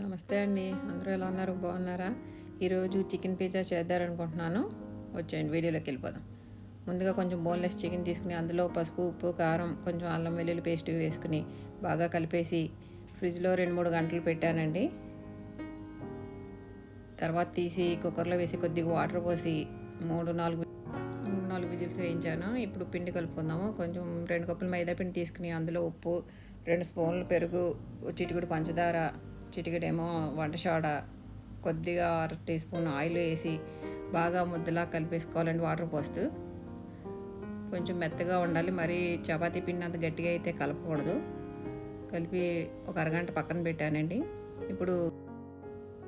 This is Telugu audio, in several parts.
నమస్తే అండి. అందరూ ఎలా ఉన్నారు? బాగున్నారా? ఈరోజు చికెన్ పిజ్జా చేద్దారనుకుంటున్నాను. వచ్చేయండి వీడియోలోకి వెళ్ళిపోదాం. ముందుగా కొంచెం బోన్లెస్ చికెన్ తీసుకుని అందులో పసుపు ఉప్పు కారం కొంచెం అల్లం వెల్లుల్లి పేస్ట్ వేసుకుని బాగా కలిపేసి ఫ్రిడ్జ్లో రెండు మూడు గంటలు పెట్టానండి. తర్వాత తీసి కుక్కర్లో వేసి కొద్దిగా వాటర్ పోసి మూడు నాలుగు మూడు నాలుగు విజిల్స్ వేయించాను. ఇప్పుడు పిండి కలుపుకుందాము. కొంచెం రెండు కప్పులు మైదా పిండి తీసుకుని అందులో ఉప్పు రెండు స్పూన్లు పెరుగు చిటికుడు పంచదార చిటికెడేమో వంట సోడా కొద్దిగా అర టీ స్పూన్ ఆయిల్ వేసి బాగా ముద్దలా కలిపేసుకోవాలండి వాటర్ పోస్తూ. కొంచెం మెత్తగా ఉండాలి మరి చపాతీ పిండి అంత గట్టిగా అయితే కలపకూడదు. కలిపి ఒక అరగంట పక్కన పెట్టానండి. ఇప్పుడు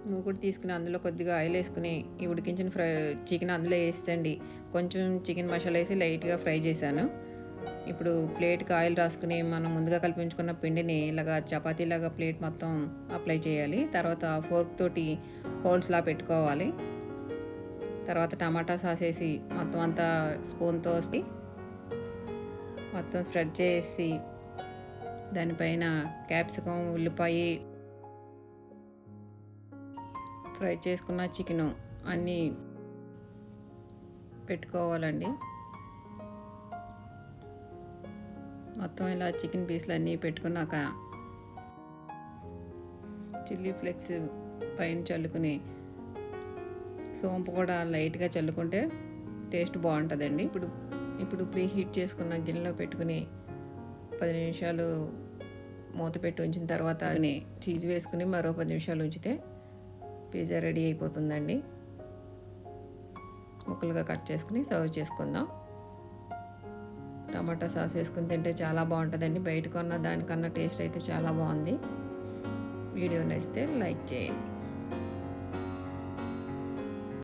మూకుడు తీసుకుని అందులో కొద్దిగా ఆయిల్ వేసుకుని ఈ ఉడికించిన ఫ్రై చికెన్ అందులో వేసండి కొంచెం చికెన్ మసాలా వేసి లైట్గా ఫ్రై చేశాను. ఇప్పుడు ప్లేట్కి ఆయిల్ రాసుకుని మనం ముందుగా కల్పించుకున్న పిండిని ఇలాగా చపాతీలాగా ప్లేట్ మొత్తం అప్లై చేయాలి. తర్వాత ఫోర్క్ తోటి హోల్స్లా పెట్టుకోవాలి. తర్వాత టమాటా సాస్ వేసి మొత్తం అంతా స్పూన్తో మొత్తం స్ప్రెడ్ చేసి దానిపైన క్యాప్సికం ఉల్లిపాయ ఫ్రై చేసుకున్న చికెను అన్నీ పెట్టుకోవాలండి. మొత్తం ఇలా చికెన్ పీసులు అన్నీ పెట్టుకున్నాక చిల్లీ ఫ్లెక్స్ పైన చల్లుకుని సోంపు కూడా లైట్గా చల్లుకుంటే టేస్ట్ బాగుంటుందండి. ఇప్పుడు ఇప్పుడు ప్రీ హీట్ చేసుకున్న గిన్నెలో పెట్టుకుని పది నిమిషాలు మూత పెట్టి ఉంచిన తర్వాత చీజ్ వేసుకుని మరో పది నిమిషాలు ఉంచితే పిజ్జా రెడీ అయిపోతుందండి. ముక్కలుగా కట్ చేసుకుని సర్వ్ చేసుకుందాం. టమాటా సాస్ వేసుకుని తింటే చాలా బాగుంటుందండి. బయట కొన్న దానికన్నా టేస్ట్ అయితే చాలా బాగుంది. వీడియో నచ్చితే లైక్ చేయండి.